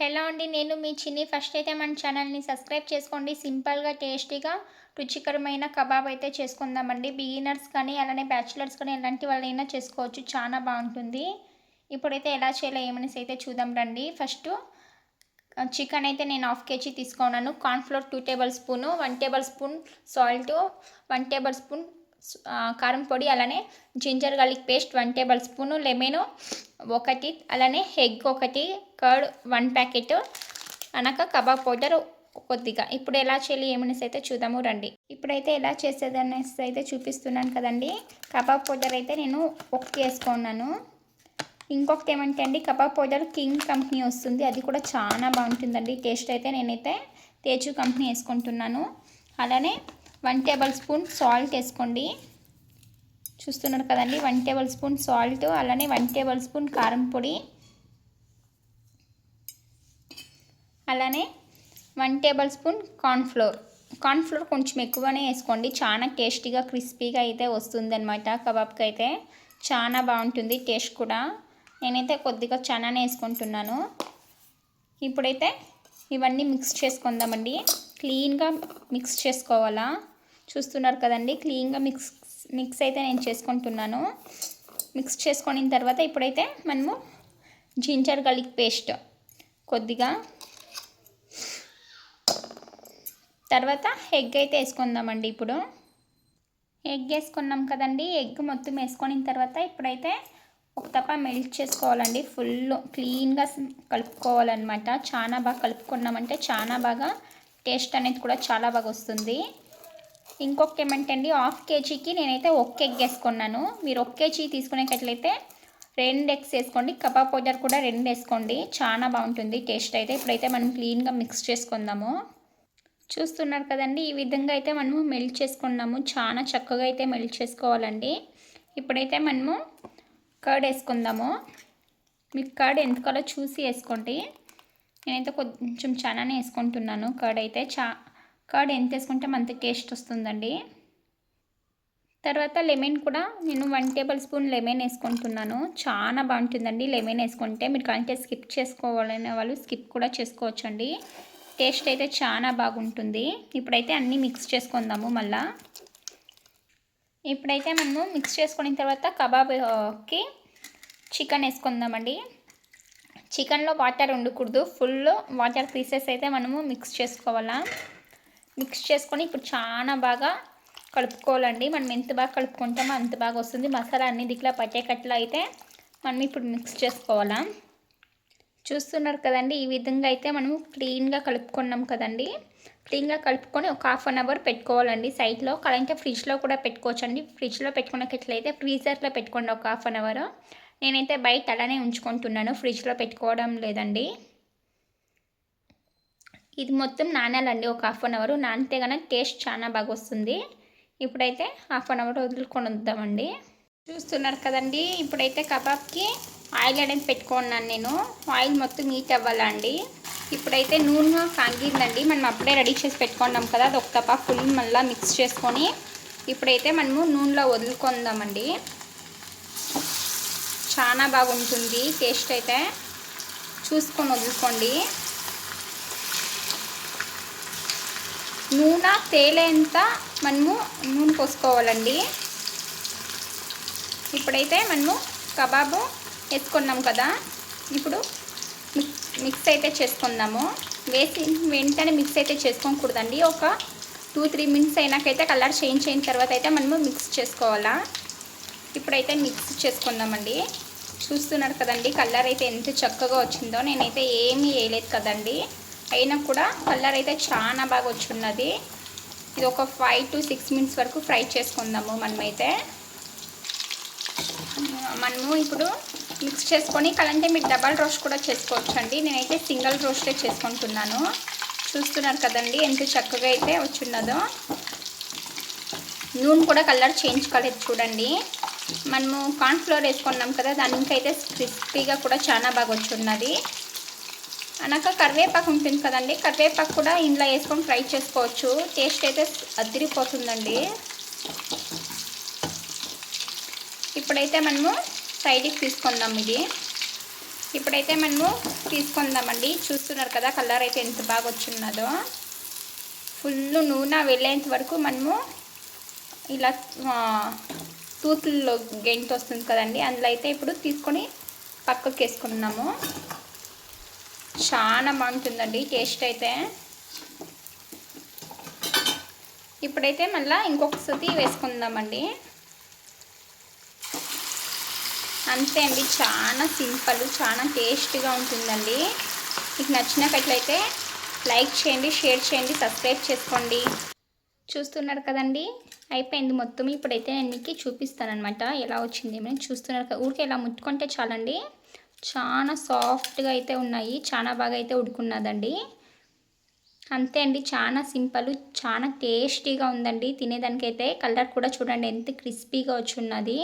Hello అండి నేను మీ చిన్ని. ఫస్ట్ అయితే మన ఛానల్ని సబ్స్క్రైబ్ చేసుకోండి. సింపుల్గా టేస్టీగా రుచికరమైన కబాబ్ అయితే చేసుకుందామండి. బిగినర్స్ కానీ అలానే బ్యాచులర్స్ కానీ ఎలాంటి వాళ్ళైనా చేసుకోవచ్చు. చాలా బాగుంటుంది. ఇప్పుడైతే ఎలా చేయాలో ఏమనేసి అయితే చూద్దాం రండి. ఫస్ట్ చికెన్ అయితే నేను హాఫ్ కేజీ తీసుకున్నాను. Cornflour two table spoon one table spoon salt one table spoon కారం పొడి అలానే ginger garlic paste one table spoon lemon ఒకటి అలానే ఎగ్ ఒకటి కర్డ్ వన్ ప్యాకెట్ అనక కబాబ్ పౌడర్ కొద్దిగా. ఇప్పుడు ఎలా చేయాలి ఏమనేసి అయితే చూద్దాము రండి. ఇప్పుడైతే ఎలా చేసేది అనేసి అయితే చూపిస్తున్నాను కదండి. కబాబ్ పౌడర్ అయితే నేను ఒకటి వేసుకున్నాను. ఇంకొకటి ఏమంటే అండి కబాబ్ పౌడర్ కింగ్ కంపెనీ వస్తుంది. అది కూడా చాలా బాగుంటుందండి. టేస్ట్ అయితే నేనైతే తేజు కంపెనీ వేసుకుంటున్నాను. అలానే వన్ టేబుల్ స్పూన్ సాల్ట్ వేసుకోండి. చూస్తున్నారు కదండి వన్ టేబుల్ స్పూన్ సాల్ట్ అలానే వన్ టేబుల్ స్పూన్ కారం పొడి. అలానే one table spoon cornflour. Cornflour కొంచెం ఎక్కువనే వేసుకోండి. చాలా టేస్టీగా క్రిస్పీగా అయితే వస్తుంది అనమాట కబాబ్కి అయితే చాలా బాగుంటుంది టేస్ట్ కూడా. నేనైతే కొద్దిగా చాలానే వేసుకుంటున్నాను. ఇప్పుడైతే ఇవన్నీ మిక్స్ చేసుకుందామండి. క్లీన్గా మిక్స్ చేసుకోవాలా? చూస్తున్నారు కదండి. క్లీన్గా మిక్స్ మిక్స్ అయితే నేను చేసుకుంటున్నాను. మిక్స్ చేసుకున్న తర్వాత ఇప్పుడైతే మనము జింజర్ గార్లిక్ పేస్ట్ కొద్దిగా తర్వాత ఎగ్ అయితే వేసుకుందామండి ఇప్పుడు. ఎగ్ వేసుకున్నాం కదండి. ఎగ్ మొత్తం వేసుకొని తర్వాత ఇప్పుడైతే ఒక తప్ప మెల్ట్ చేసుకోవాలండి. ఫుల్ క్లీన్గా కలుపుకోవాలన్నమాట. చాలా బాగా కలుపుకున్నామంటే చాలా బాగా టేస్ట్ అనేది కూడా చాలా బాగా వస్తుంది. ఇంకొక ఏమంటండి హాఫ్ కేజీకి నేనైతే ఒక్క ఎగ్ వేసుకున్నాను. మీరు ఒక కేజీ తీసుకునేటట్లయితే రెండు ఎగ్స్ వేసుకోండి. కబాబ్ పౌడర్ కూడా రెండు వేసుకోండి. చాలా బాగుంటుంది టేస్ట్ అయితే. ఇప్పుడైతే మనం క్లీన్గా మిక్స్ చేసుకుందాము. చూస్తున్నారు కదండి ఈ విధంగా అయితే మనము మెల్ట్ చేసుకున్నాము. చాలా చక్కగా అయితే మెల్ట్ చేసుకోవాలండి. ఇప్పుడైతే మనము కర్డ్ వేసుకుందాము. మీకు కర్డ్ ఎంతకాలో చూసి వేసుకోండి. నేనైతే కొంచెం చాలానే వేసుకుంటున్నాను కర్డ్ అయితే. చా కర్డ్ ఎంత వేసుకుంటే అంత టేస్ట్ వస్తుందండి. తర్వాత లెమన్ కూడా నేను వన్ టేబుల్ స్పూన్ లెమన్ వేసుకుంటున్నాను. చాలా బాగుంటుందండి లెమన్ వేసుకుంటే. మీరు కంటే స్కిప్ చేసుకోవాలనే వాళ్ళు స్కిప్ కూడా చేసుకోవచ్చండి. టేస్ట్ అయితే చాలా బాగుంటుంది. ఇప్పుడైతే అన్నీ మిక్స్ చేసుకుందాము మళ్ళా. ఇప్పుడైతే మనము మిక్స్ చేసుకున్న తర్వాత కబాబ్కి చికెన్ వేసుకుందామండి. చికెన్లో వాటర్ ఉండకూడదు. ఫుల్ వాటర్ పీసెస్ అయితే మనము మిక్స్ చేసుకోవాలా. మిక్స్ చేసుకొని ఇప్పుడు చాలా బాగా కలుపుకోవాలండి. మనం ఎంత బాగా కలుపుకుంటామో అంత బాగా వస్తుంది. మసాలా అన్ని దిక్కులా పట్టేకట్లా అయితే మనం ఇప్పుడు మిక్స్ చేసుకోవాలా. చూస్తున్నారు కదండి ఈ విధంగా అయితే మనము క్లీన్గా కలుపుకున్నాం కదండి. క్లీన్గా కలుపుకొని ఒక హాఫ్ అన్ అవర్ పెట్టుకోవాలండి. సైడ్లో కలంటే ఫ్రిడ్జ్లో కూడా పెట్టుకోవచ్చు అండి ఫ్రిడ్జ్లో పెట్టుకున్నట్లయితే ఫ్రీజర్లో పెట్టుకోండి ఒక హాఫ్ అన్ అవర్. నేనైతే బయట అలానే ఉంచుకుంటున్నాను. ఫ్రిడ్జ్లో పెట్టుకోవడం లేదండి. ఇది మొత్తం నానాలండి ఒక హాఫ్ అన్ అవర్ నానితే కనుక టేస్ట్ చాలా బాగా వస్తుంది ఇప్పుడైతే హాఫ్ అన్ అవర్ వదులుకొని వద్దామండి చూస్తున్నారు కదండి ఇప్పుడైతే కబాబ్కి ఆయిల్ అనేది పెట్టుకున్నాను నేను. ఆయిల్ మొత్తం హీట్ అవ్వాలండి ఇప్పుడైతే నూనె కాగిందండి. మనం అప్పుడే రెడీ చేసి పెట్టుకున్నాం కదా అది ఒక కబాబ్ ఫుల్ మళ్ళీ మిక్స్ చేసుకొని ఇప్పుడైతే మనము నూనెలో వదులుకుందామండి. చాలా బాగుంటుంది టేస్ట్ అయితే. చూసుకొని వదులుకోండి. నూనె తేలేంత మనము నూనె పోసుకోవాలండి. ఇప్పుడైతే మనము కబాబు వేసుకున్నాం కదా. ఇప్పుడు మిక్స్ అయితే చేసుకుందాము. వేసి వెంటనే మిక్స్ అయితే చేసుకోకూడదండి. ఒక టూ త్రీ మినిట్స్ అయినాకైతే కలర్ చేంజ్ అయిన తర్వాత అయితే మనము మిక్స్ చేసుకోవాలా. ఇప్పుడైతే మిక్స్ చేసుకుందామండి. చూస్తున్నారు కదండి కలర్ అయితే ఎంత చక్కగా వచ్చిందో. నేనైతే ఏమీ వేయలేదు కదండి. అయినా కూడా కలర్ అయితే చాలా బాగా వచ్చున్నది. ఇది ఒక ఫైవ్ టు సిక్స్ మినిట్స్ వరకు ఫ్రై చేసుకుందాము మనమైతే. మనము ఇప్పుడు మిక్స్ చేసుకొని కలంటే మీరు డబల్ రోస్ట్ కూడా చేసుకోవచ్చండి. నేనైతే సింగిల్ రోస్టే చేసుకుంటున్నాను. చూస్తున్నారు కదండి ఎంత చక్కగా అయితే వచ్చిన్నదో. నూనె కూడా కలర్ చేంజ్ కాలేదు చూడండి. మనము కార్న్ఫ్లోర్ వేసుకున్నాం కదా దానికైతే క్రిస్పీగా కూడా చాలా బాగా వచ్చున్నది. అనక కరివేపాకు ఉంటుంది కదండి. కరివేపాకు కూడా ఇంట్లో వేసుకొని ఫ్రై చేసుకోవచ్చు. టేస్ట్ అయితే అదిరిపోతుందండి. ఇప్పుడైతే మనము సైడ్కి తీసుకుందాం ఇది. ఇప్పుడైతే మనము తీసుకుందామండి. చూస్తున్నారు కదా కలర్ అయితే ఎంత బాగా వచ్చిన్నదో ఫుల్ నూనె వెళ్ళేంత వరకు మనము ఇలా తూతుల్లో గెంట్ వస్తుంది కదండి. అందులో అయితే ఇప్పుడు తీసుకొని పక్కకి వేసుకున్నాము చాలా బాగుంటుందండి టేస్ట్ అయితే. ఇప్పుడైతే మళ్ళీ ఇంకొక సుతి వేసుకుందామండి. అంతే అండి చాలా సింపుల్ చాలా టేస్ట్గా ఉంటుందండి. మీకు నచ్చినట్లయితే లైక్ చేయండి షేర్ చేయండి సబ్స్క్రైబ్ చేసుకోండి. చూస్తున్నారు కదండి అయిపోయింది మొత్తం. ఇప్పుడైతే నేను మీకు చూపిస్తానమాట ఎలా వచ్చింది మేము చూస్తున్నారు కదా ఊరికే ఇలా ముట్టుకుంటే చాలండి. చాలా సాఫ్ట్గా అయితే ఉన్నాయి. చాలా బాగా అయితే ఉడుకున్నదండి. అంతే అండి. చాలా సింపుల్ చాలా టేస్టీగా ఉందండి. తినేదానికైతే కలర్ కూడా చూడండి ఎంత క్రిస్పీగా వచ్చి ఉన్నది